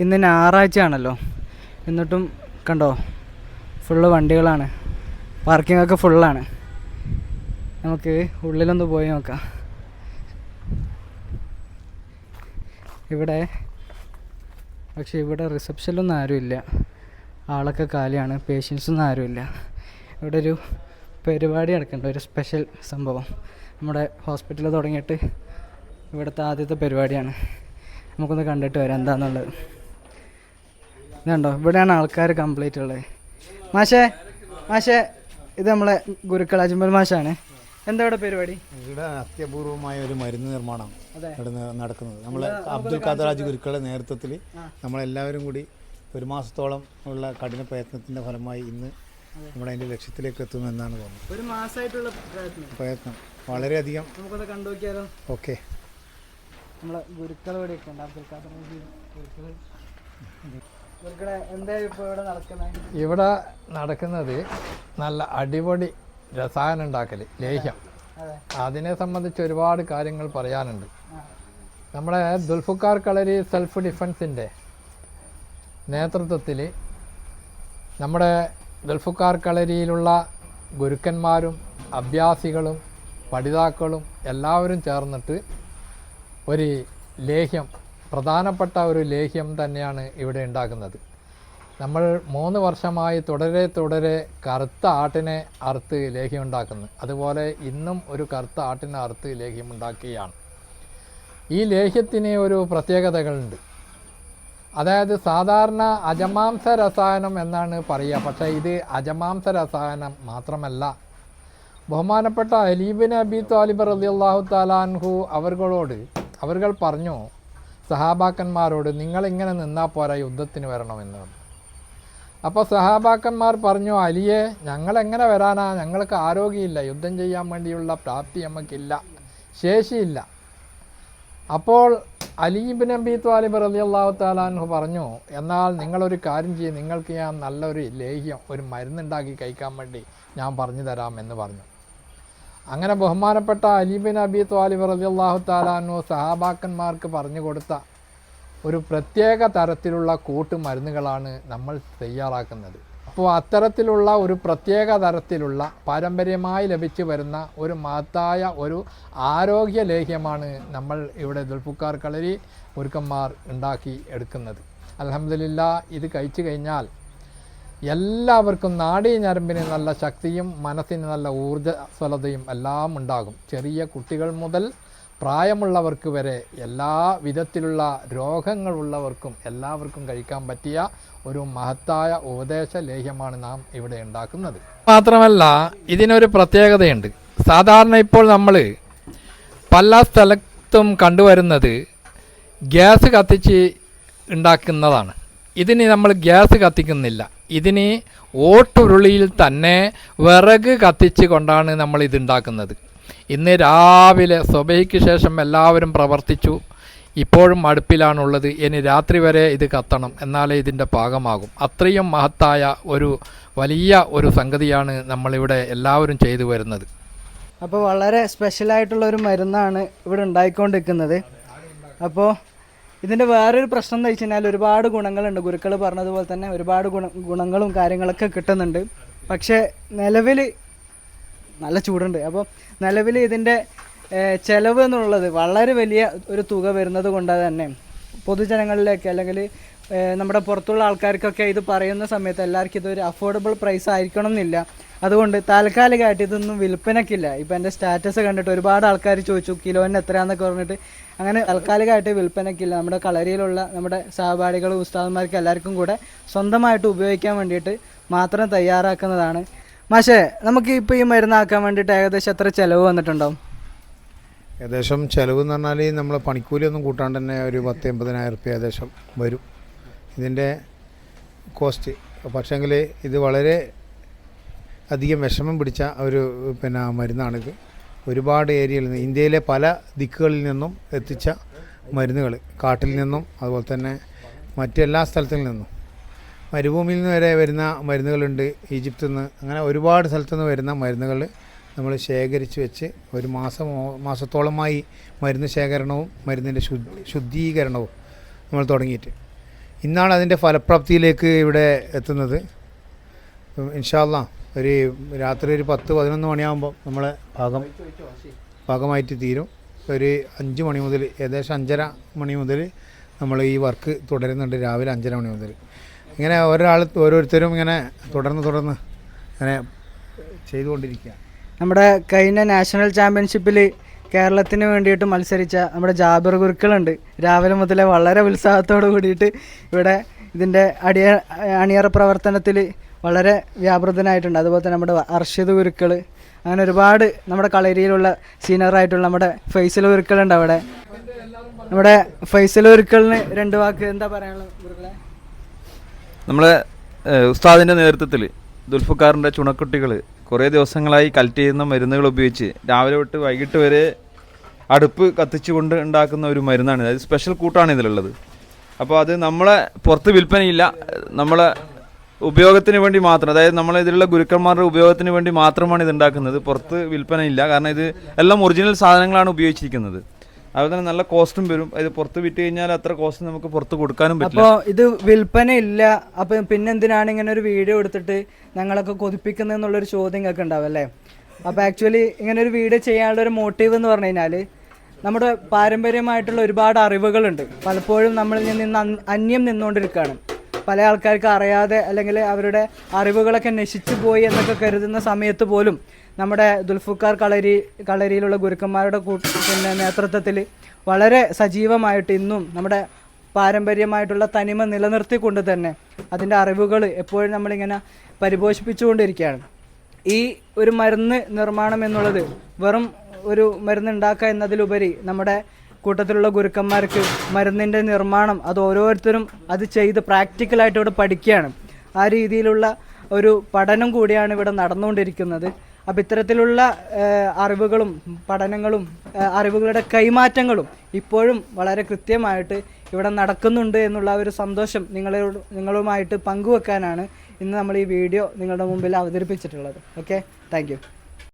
ഇന്ന് ഞായറാഴ്ചയാണല്ലോ. എന്നിട്ടും കണ്ടോ ഫുള്ള് വണ്ടികളാണ്. പാർക്കിംഗ് ഒക്കെ ഫുള്ളാണ് നമുക്ക് ഉള്ളിലൊന്ന് പോയി നോക്കാം. ഇവിടെ പക്ഷേ ഇവിടെ റിസപ്ഷനിലൊന്നും ആരുമില്ല. ആളൊക്കെ കാലിയാണ് പേഷ്യൻസൊന്നും ആരുമില്ല. ഇവിടെ ഒരു പരിപാടി നടക്കുന്നുണ്ട് ഒരു സ്പെഷ്യൽ സംഭവം. നമ്മുടെ ഹോസ്പിറ്റലിൽ തുടങ്ങിയിട്ട് ഇവിടുത്തെ ആദ്യത്തെ പരിപാടിയാണ്. നമുക്കൊന്ന് കണ്ടിട്ട് വരാം എന്താണെന്നുള്ളത് ഇതുണ്ടോ? ഇവിടെയാണ് ആൾക്കാർ കംപ്ലീറ്റ് ഉള്ളത്. മാഷേ മാഷേ ഇത് നമ്മളെ ഗുരുക്കൾ അജ്മൽ മാഷാണ്. എന്താ ഇവിടെ പരിപാടി? ഇവിടെ അത്യപൂർവമായ ഒരു മരുന്ന് നിർമ്മാണം നടക്കുന്നത്. നമ്മൾ അബ്ദുൽ ഖാദർ ഖാദറാജ് ഗുരുക്കളുടെ നേതൃത്വത്തിൽ നമ്മളെല്ലാവരും കൂടി ഒരു മാസത്തോളം ഉള്ള കഠിന പ്രയത്നത്തിന്റെ ഫലമായി ഇന്ന് നമ്മുടെ അതിന്റെ ലക്ഷ്യത്തിലേക്ക് എത്തുന്നു എന്നാണ് തോന്നുന്നത്. ഒരു മാസമായിട്ടുള്ള പ്രയത്നം. വളരെയധികം. കണ്ടു നോക്കിയാലോ? ഓക്കെ. നമ്മളെ ഗുരുക്കൾ ഇവിടെയൊക്കെ ഉണ്ട്. അബ്ദുൽ ഖാദർ ഗുരുക്കൾ. ഇവിടെ നടക്കുന്നത് നല്ല അടിപൊളി രസായനം ഉണ്ടാക്കൽ ലേഹ്യം. അതെ. അതിനെ സംബന്ധിച്ച് ഒരുപാട് കാര്യങ്ങൾ പറയാനുണ്ട്. നമ്മുടെ ദുൽഫുക്കാർ കളരി സെൽഫ് ഡിഫൻസിന്റെ നേതൃത്വത്തിൽ നമ്മുടെ ദുൽഫുക്കാർ കളരിയിലുള്ള ഗുരുക്കന്മാരും അഭ്യാസികളും പഠിതാക്കളും എല്ലാവരും ചേർന്നിട്ട് ഒരു ലേഹ്യം പ്രധാനപ്പെട്ട ഒരു ലേഹ്യം തന്നെയാണ് ഇവിടെ ഉണ്ടാക്കുന്നത്. നമ്മൾ മൂന്ന് വർഷമായി തുടരെ തുടരെ കറുത്ത ആട്ടിനെ അറുത്ത് ലേഹ്യം ഉണ്ടാക്കുന്നു. അതുപോലെ ഇന്നും ഒരു കറുത്ത ആട്ടിനെ അറുത്ത് ലേഹ്യം ഉണ്ടാക്കുകയാണ്. ഈ ലേഹ്യത്തിന് ഒരു പ്രത്യേകതകളുണ്ട്. അതായത് സാധാരണ അജമാംസ രസായനം എന്നാണ് പറയുക. പക്ഷേ ഇത് അജമാംസ രസായനം മാത്രമല്ല. ബഹുമാനപ്പെട്ട അലീബിൻ അബി താലിബ് റളിയല്ലാഹു താലാൻഹു അവർകളോട് അവർ പറഞ്ഞു സഹാബാക്കന്മാരോട് നിങ്ങളിങ്ങനെ നിന്നാൽ പോരാ യുദ്ധത്തിന് വരണമെന്ന്. അപ്പോൾ സഹാബാക്കന്മാർ പറഞ്ഞു അലിയെ ഞങ്ങൾ എങ്ങനെ വരാനാ? ഞങ്ങൾക്ക് ആരോഗ്യമില്ല. യുദ്ധം ചെയ്യാൻ വേണ്ടിയുള്ള പ്രാപ്തി നമുക്കില്ല ശേഷിയില്ല. അപ്പോൾ അലീബ് നബി ത്വാലിബ് റലി അള്ളാഹു താലാൻഹു പറഞ്ഞു എന്നാൽ നിങ്ങളൊരു കാര്യം ചെയ്യും. നിങ്ങൾക്ക് ഞാൻ നല്ലൊരു ലേഹ്യം ഒരു മരുന്നുണ്ടാക്കി കഴിക്കാൻ വേണ്ടി ഞാൻ പറഞ്ഞു തരാം എന്ന് പറഞ്ഞു. അങ്ങനെ ബഹുമാനപ്പെട്ട അലീബിൻ അബി ത്വാലിബ് അള്ളാഹു താലാൻഹു സഹാബാക്കന്മാർക്ക് പറഞ്ഞു കൊടുത്ത ഒരു പ്രത്യേക തരത്തിലുള്ള കൂട്ടുമരുന്നുകളാണ് നമ്മൾ തയ്യാറാക്കുന്നത്. അപ്പോൾ അത്തരത്തിലുള്ള ഒരു പ്രത്യേക തരത്തിലുള്ള പാരമ്പര്യമായി ലഭിച്ചു വരുന്ന ഒരു മഹത്തായ ഒരു ആരോഗ്യ ലേഹ്യമാണ് നമ്മൾ ഇവിടെ ദുൽഫുക്കാർ കളരി ഗുരുക്കന്മാർ ഉണ്ടാക്കി എടുക്കുന്നത്. അലഹമില്ല ഇത് കഴിച്ചു കഴിഞ്ഞാൽ എല്ലാവർക്കും നാടീ ഞരമ്പിന് നല്ല ശക്തിയും മനസ്സിന് നല്ല ഊർജസ്വലതയും എല്ലാം ഉണ്ടാകും. ചെറിയ കുട്ടികൾ മുതൽ പ്രായമുള്ളവർക്ക് വരെ എല്ലാ വിധത്തിലുള്ള രോഗങ്ങളുള്ളവർക്കും എല്ലാവർക്കും കഴിക്കാൻ പറ്റിയ ഒരു മഹത്തായ ഉപദേശ ലേഹ്യമാണ് നാം ഇവിടെ ഉണ്ടാക്കുന്നത്. മാത്രമല്ല ഇതിനൊരു പ്രത്യേകതയുണ്ട്. സാധാരണ ഇപ്പോൾ നമ്മൾ പല സ്ഥലത്തും കണ്ടുവരുന്നത് ഗ്യാസ് കത്തിച്ച് ഉണ്ടാക്കുന്നതാണ്. ഇതിന് നമ്മൾ ഗ്യാസ് കത്തിക്കുന്നില്ല. ഇതിന് ഓട്ടുരുളിയിൽ തന്നെ വിറക് കത്തിച്ച് കൊണ്ടാണ് നമ്മൾ ഇതുണ്ടാക്കുന്നത്. ഇന്ന് രാവിലെ സ്വബയ്ക്ക് ശേഷം എല്ലാവരും പ്രവർത്തിച്ചു. ഇപ്പോഴും അടുപ്പിലാണുള്ളത്. ഇനി രാത്രി വരെ ഇത് കത്തണം. എന്നാലേ ഇതിന്റെ പാകമാകും. അത്രയും മഹത്തായ ഒരു വലിയ ഒരു സംഗതിയാണ് നമ്മളിവിടെ എല്ലാവരും ചെയ്തു വരുന്നത്. അപ്പോൾ വളരെ സ്പെഷ്യലായിട്ടുള്ള ഒരു മരുന്നാണ് ഇവിടെ ഉണ്ടായിക്കൊണ്ടിരിക്കുന്നത്. അപ്പോൾ ഇതിന്റെ വേറൊരു പ്രശ്നം എന്ന് വെച്ച് കഴിഞ്ഞാൽ ഒരുപാട് ഗുണങ്ങളുണ്ട്. ഗുരുക്കൾ പറഞ്ഞതുപോലെ തന്നെ ഒരുപാട് ഗുണ ഗുണങ്ങളും കാര്യങ്ങളൊക്കെ കിട്ടുന്നുണ്ട്. പക്ഷേ നിലവിൽ നല്ല ചൂടുണ്ട്. അപ്പോൾ നിലവിൽ ഇതിന്റെ ചിലവ് എന്നുള്ളത് വളരെ വലിയ ഒരു തുക വരുന്നത് കൊണ്ട് തന്നെ പൊതുജനങ്ങളിലേക്ക് അല്ലെങ്കിൽ നമ്മുടെ പുറത്തുള്ള ആൾക്കാർക്കൊക്കെ ഇത് പറയുന്ന സമയത്ത് എല്ലാവർക്കും ഇതൊരു അഫോർഡബിൾ പ്രൈസ് ആയിരിക്കണം എന്നില്ല അതുകൊണ്ട് താൽക്കാലികമായിട്ട് ഇതൊന്നും വിൽപ്പനക്കില്ല ഇപ്പം എന്റെ സ്റ്റാറ്റസ് കണ്ടിട്ട് ഒരുപാട് ആൾക്കാർ ചോദിച്ചു കിലോന് എത്രയാണെന്നൊക്കെ പറഞ്ഞിട്ട്. അങ്ങനെ താൽക്കാലികമായിട്ട് വിൽപ്പനക്കില്ല നമ്മുടെ കളരിയിലുള്ള നമ്മുടെ സഹപാഠികളും ഉസ്താദന്മാർക്കും എല്ലാവർക്കും കൂടെ സ്വന്തമായിട്ട് ഉപയോഗിക്കാൻ വേണ്ടിയിട്ട് മാത്രം തയ്യാറാക്കുന്നതാണ്. മാഷേ നമുക്ക് ഇപ്പോൾ ഈ മരുന്നാക്കാൻ വേണ്ടിയിട്ട് ഏകദേശം എത്ര ചിലവ് വന്നിട്ടുണ്ടാവും? ഏകദേശം ചിലവ് എന്ന് പറഞ്ഞാൽ നമ്മൾ പണിക്കൂലിയൊന്നും കൂട്ടാണ്ട് തന്നെ ഒരു പത്ത് എൺപതിനായിരം റുപ്യ ഏകദേശം വരും. ഇതിന്റെ കോസ്റ്റ്. പക്ഷേങ്കിൽ ഇത് വളരെ അധികം വിഷമം പിടിച്ച ഒരു പിന്നെ മരുന്നാണിത്. ഒരുപാട് ഏരിയയിൽ നിന്ന് ഇന്ത്യയിലെ പല ദിക്കുകളിൽ നിന്നും എത്തിച്ച മരുന്നുകൾ കാട്ടിൽ നിന്നും അതുപോലെ തന്നെ മറ്റെല്ലാ സ്ഥലത്തിൽ നിന്നും. മരുഭൂമിയിൽ നിന്ന് വരെ വരുന്ന മരുന്നുകളുണ്ട് ഈജിപ്തിൽ നിന്ന്. അങ്ങനെ ഒരുപാട് സ്ഥലത്തു നിന്ന് വരുന്ന മരുന്നുകൾ നമ്മൾ ശേഖരിച്ച് വെച്ച് ഒരു മാസം മാസത്തോളമായി മരുന്ന് ശേഖരണവും മരുന്നിന്റെ ശുദ്ധീകരണവും നമ്മൾ തുടങ്ങിയിട്ട്. ഇന്നാണ് അതിന്റെ ഫലപ്രാപ്തിയിലേക്ക് ഇവിടെ എത്തുന്നത്. ഇൻഷാല്ല ഒരു രാത്രി ഒരു പത്ത് പതിനൊന്ന് മണിയാകുമ്പോൾ നമ്മളെ ഭാഗം ഭാഗമായിട്ട് തീരും. ഒരു അഞ്ച് മണി മുതൽ ഏകദേശം അഞ്ചര മണി മുതൽ നമ്മൾ ഈ വർക്ക് തുടരുന്നുണ്ട് രാവിലെ അഞ്ചര മണി മുതൽ. ഇങ്ങനെ ഒരാൾ ഓരോരുത്തരും ഇങ്ങനെ തുടർന്ന് തുടർന്ന് ഇങ്ങനെ ചെയ്തുകൊണ്ടിരിക്കുക നമ്മുടെ കഴിഞ്ഞ നാഷണൽ ചാമ്പ്യൻഷിപ്പിൽ കേരളത്തിന് വേണ്ടിയിട്ട് മത്സരിച്ച നമ്മുടെ ജാബിർ ഗുരുക്കളുണ്ട്. രാവിലെ മുതലേ വളരെ ഉത്സാഹത്തോട് കൂടിയിട്ട് ഇവിടെ ഇതിന്റെ അടിയ അണിയറ പ്രവർത്തനത്തിൽ വളരെ വ്യാപൃതനായിട്ടുണ്ട്. അതുപോലെ തന്നെ നമ്മുടെ അർഷിദ് ഗുരുക്കൾ. അങ്ങനെ ഒരുപാട് നമ്മുടെ കളരിയിലുള്ള സീനിയറായിട്ടുള്ള നമ്മുടെ ഫൈസൽ ഗുരുക്കളുണ്ട് അവിടെ. നമ്മുടെ ഫൈസൽ ഗുരുക്കളിന് രണ്ട് വാക്ക് എന്താ പറയാനുള്ളത് ഗുരുക്കളെ? നമ്മളെ ഉസ്താദിന്റെ നേതൃത്വത്തിൽ ദുൽഫുക്കാറിന്റെ ചുണക്കുട്ടികൾ കുറേ ദിവസങ്ങളായി കലക്ട് ചെയ്യുന്ന മരുന്നുകൾ ഉപയോഗിച്ച് രാവിലെ തൊട്ട് വൈകിട്ട് വരെ അടുപ്പ് കത്തിച്ചുകൊണ്ട് ഉണ്ടാക്കുന്ന ഒരു മരുന്നാണ് അതായത് സ്പെഷ്യൽ കൂട്ടാണ് ഇതിലുള്ളത്. അപ്പോൾ അത് നമ്മളെ പുറത്ത് വിൽപ്പനയില്ല. നമ്മളെ ഉപയോഗത്തിന് വേണ്ടി മാത്രം അതായത് നമ്മളെ ഇതിലുള്ള ഗുരുക്കന്മാരുടെ ഉപയോഗത്തിന് വേണ്ടി മാത്രമാണ് ഇത് ഉണ്ടാക്കുന്നത്. പുറത്ത് വിൽപ്പനയില്ല. കാരണം ഇത് എല്ലാം ഒറിജിനൽ സാധനങ്ങളാണ് ഉപയോഗിച്ചിരിക്കുന്നത്. അതുപോലെ തന്നെ നല്ല കോസ്റ്റും വരും. ഇത് പുറത്ത് വിറ്റ് കഴിഞ്ഞാൽ അത്ര കോസ്റ്റ് നമുക്ക് പുറത്ത് കൊടുക്കാനും പറ്റില്ല. അപ്പോൾ ഇത് വിൽപ്പന ഇല്ല. അപ്പം പിന്നെ എന്തിനാണ് ഇങ്ങനെ ഒരു വീഡിയോ എടുത്തിട്ട് ഞങ്ങളൊക്കെ കൊതിപ്പിക്കുന്നതെന്നുള്ളൊരു ചോദ്യം ഒക്കെ ഉണ്ടാവും അല്ലേ? അപ്പോൾ ആക്ച്വലി ഇങ്ങനെ ഒരു വീഡിയോ ചെയ്യാനുള്ള ഒരു മോട്ടീവ് എന്ന് പറഞ്ഞു കഴിഞ്ഞാൽ നമ്മുടെ പാരമ്പര്യമായിട്ടുള്ള ഒരുപാട് അറിവുകളുണ്ട്. പലപ്പോഴും നമ്മളിൽ നിന്ന് അന്- അന്യം നിന്നുകൊണ്ടിരിക്കുകയാണ്. പല ആൾക്കാർക്ക് അറിയാതെ അല്ലെങ്കിൽ അവരുടെ അറിവുകളൊക്കെ നശിച്ചു പോയി എന്നൊക്കെ കരുതുന്ന സമയത്ത് പോലും നമ്മുടെ ദുൽഫുക്കാർ കളരി കളരിയിലുള്ള ഗുരുക്കന്മാരുടെ പിന്നെ നേതൃത്വത്തിൽ വളരെ സജീവമായിട്ട് ഇന്നും നമ്മുടെ പാരമ്പര്യമായിട്ടുള്ള തനിമ നിലനിർത്തിക്കൊണ്ട് തന്നെ അതിന്റെ അറിവുകൾ എപ്പോഴും നമ്മളിങ്ങനെ പരിപോഷിപ്പിച്ചുകൊണ്ടിരിക്കുകയാണ്. ഈ ഒരു മരുന്ന് നിർമ്മാണം എന്നുള്ളത് വെറും ഒരു മരുന്ന് ഉണ്ടാക്കുക എന്നതിലുപരി നമ്മുടെ കൂട്ടത്തിലുള്ള ഗുരുക്കന്മാർക്ക് മരുന്നിന്റെ നിർമ്മാണം അത് ഓരോരുത്തരും അത് ചെയ്ത് പ്രാക്ടിക്കലായിട്ട് ഇവിടെ പഠിക്കുകയാണ്. ആ രീതിയിലുള്ള ഒരു പഠനം കൂടിയാണ് ഇവിടെ നടന്നുകൊണ്ടിരിക്കുന്നത്. അപ്പം ഇത്തരത്തിലുള്ള അറിവുകളും പഠനങ്ങളും അറിവുകളുടെ കൈമാറ്റങ്ങളും ഇപ്പോഴും വളരെ കൃത്യമായിട്ട് ഇവിടെ നടക്കുന്നുണ്ട് എന്നുള്ള ഒരു സന്തോഷം നിങ്ങളോട് നിങ്ങളുമായിട്ട് പങ്കുവെക്കാനാണ് ഇന്ന് നമ്മൾ ഈ വീഡിയോ നിങ്ങളുടെ മുമ്പിൽ അവതരിപ്പിച്ചിട്ടുള്ളത്. Okay thank